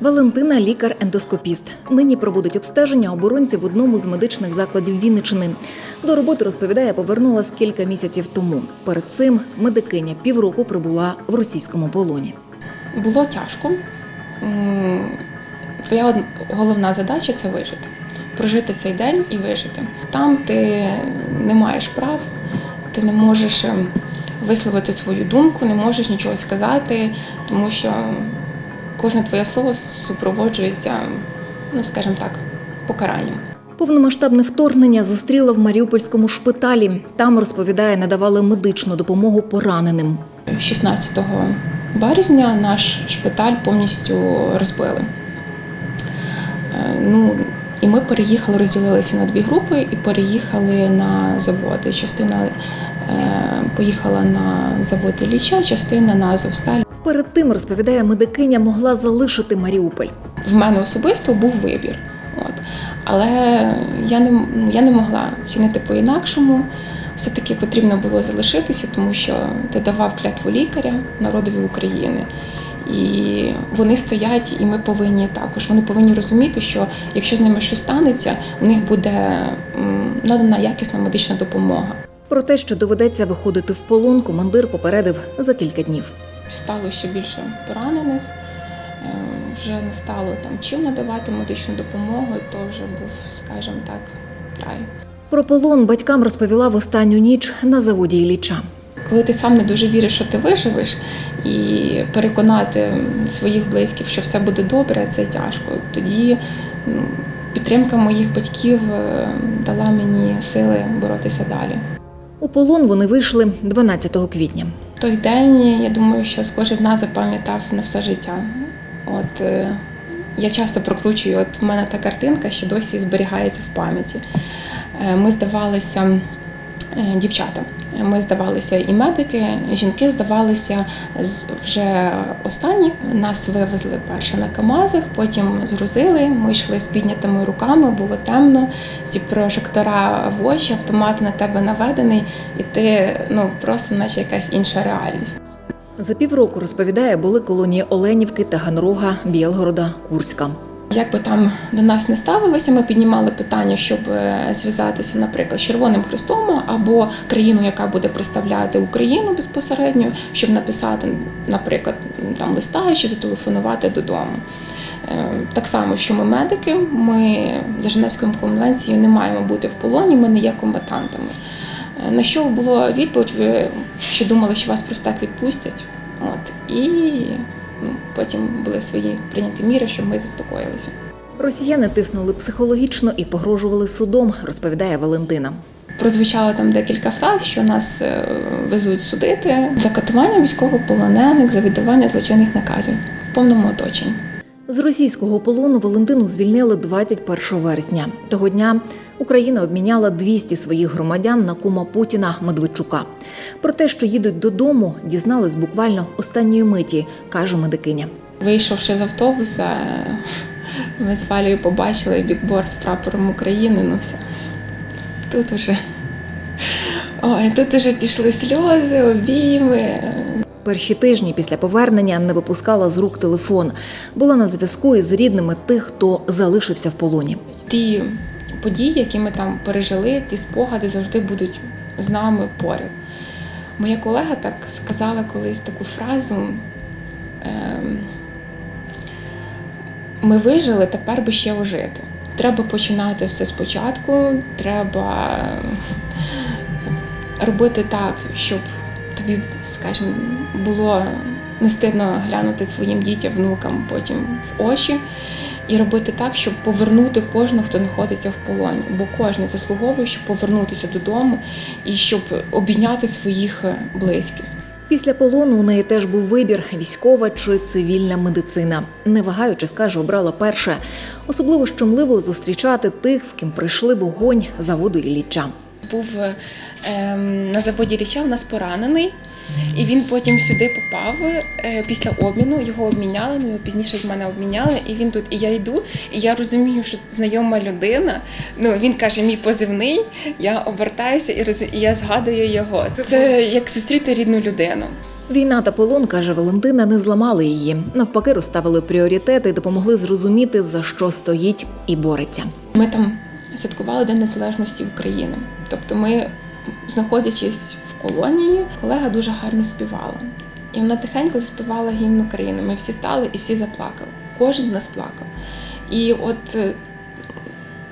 Валентина лікар-ендоскопіст. Нині проводить обстеження оборонців в одному з медичних закладів Вінничини. До роботи розповідає, повернулась кілька місяців тому. Перед цим медикиня півроку прибула в російському полоні. Було тяжко. Твоя головна задача це вижити. Прожити цей день і вижити. Там ти не маєш прав, ти не можеш ем, висловити свою думку, не можеш нічого сказати, тому що кожне твоє слово супроводжується, ну скажімо так, покаранням. Повномасштабне вторгнення зустріла в Маріупольському шпиталі. Там розповідає, надавали медичну допомогу пораненим. 16 березня наш шпиталь повністю розбили. Е, Ну, і ми переїхали, розділилися на дві групи і переїхали на заводи. Частина е, поїхала на завод Ілліча, частина на Азовсталь. Перед тим розповідає, медикиня могла залишити Маріуполь. В мене особисто був вибір. От. Але я не, я не могла вчинити по-інакшому. Все-таки потрібно було залишитися, тому що ти давав клятву лікаря народові України. І вони стоять, і ми повинні також. Вони повинні розуміти, що якщо з ними щось станеться, у них буде надана якісна медична допомога. Про те, що доведеться виходити в полон, командир попередив за кілька днів. Стало ще більше поранених, е, вже не стало там чим надавати медичну допомогу, то вже був, скажімо так, край. Про полон батькам розповіла в останню ніч на заводі Ілліча. Коли ти сам не дуже віриш, що ти виживеш, і переконати своїх близьких, що все буде добре, це тяжко. Тоді ну, підтримка моїх батьків е, дала мені сили боротися далі. У полон вони вийшли 12 квітня. Той день, я думаю, що кожен з нас запам'ятав на все життя. От е, я часто прокручую, от в мене та картинка ще досі зберігається в пам'яті. Е, Ми здавалися е, дівчата. Ми здавалися і медики, жінки здавалися вже останні. Нас вивезли перше на КАМАЗах, потім згрузили. Ми йшли з піднятими руками, було темно, ці прожектора в очі, автомат на тебе наведений, і ти ну просто наче якась інша реальність. За півроку розповідає, були колонії Оленівки, Таганрога, Білгорода, Курська. Як би там до нас не ставилися, ми піднімали питання, щоб е, зв'язатися, наприклад, з Червоним Хрестом або країну, яка буде представляти Україну безпосередньо, щоб написати, наприклад, там листа чи зателефонувати додому. Е, Так само, що ми медики, ми за Женевською конвенцією не маємо бути в полоні, ми не є комбатантами. Е, На що було відповідь? Ви ще думали, що вас просто так відпустять? От і потім були свої прийняті міри, щоб ми заспокоїлися. Росіяни тиснули психологічно і погрожували судом, розповідає Валентина. Прозвучало там декілька фраз, що нас е, везуть судити за катування військовополонених, за віддавання злочинних наказів в повному оточенні. З російського полону Валентину звільнили 21 вересня. Того дня Україна обміняла 200 своїх громадян на кума Путіна Медведчука. Про те, що їдуть додому, дізнались буквально останньої миті, каже медикиня. Вийшовши з автобуса, ми з Валею побачили бікборд з прапором України. Ну все. Тут уже. Ой, тут уже пішли сльози, обійми. Перші тижні після повернення не випускала з рук телефон. Була на зв'язку із рідними тих, хто залишився в полоні. ті події, які ми там пережили, ті спогади завжди будуть з нами поряд. Моя колега так сказала колись таку фразу. ем, Ми вижили, тепер би ще ожити. Треба починати все спочатку, треба робити так, щоб тобі, скажімо, було не стидно глянути своїм дітям, внукам потім в очі і робити так, щоб повернути кожного, хто знаходиться в полоні. Бо кожен заслуговує, щоб повернутися додому і щоб обійняти своїх е, близьких. Після полону у неї теж був вибір: військова чи цивільна медицина. Не вагаючи, скаже, обрала перше. Особливо щемливо зустрічати тих, з ким прийшли вогонь заводу Ілліча. Був е, ем, на заводі Річа в нас поранений, і він потім сюди попав е, після обміну. Його обміняли. Ну його пізніше в мене обміняли. І він тут. І я йду, і я розумію, що знайома людина. Ну він каже, мій позивний. Я обертаюся і роз... і я згадую його. Це як зустріти рідну людину. Війна та полон, каже Валентина, не зламали її. Навпаки, розставили пріоритети допомогли зрозуміти, за що стоїть і бореться. Ми там святкували День Незалежності України. Тобто, ми, знаходячись в колонії, колега дуже гарно співала. І вона тихенько заспівала гімн України. Ми всі стали і всі заплакали. Кожен з нас плакав. І от е,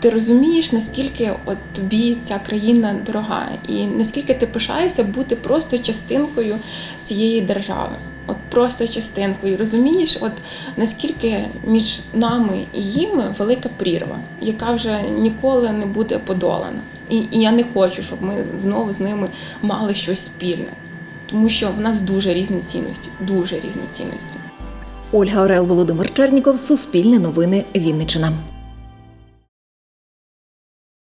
ти розумієш, наскільки от тобі ця країна дорога, і наскільки ти пишаєшся бути просто частинкою цієї держави. От просто частинкою. Розумієш, от наскільки між нами і їм велика прірва, яка вже ніколи не буде подолана. І, і я не хочу, щоб ми знову з ними мали щось спільне, тому що в нас дуже різні цінності, дуже різні цінності. Ольга Орел, Володимир Черніков, Суспільне новини, Вінниччина.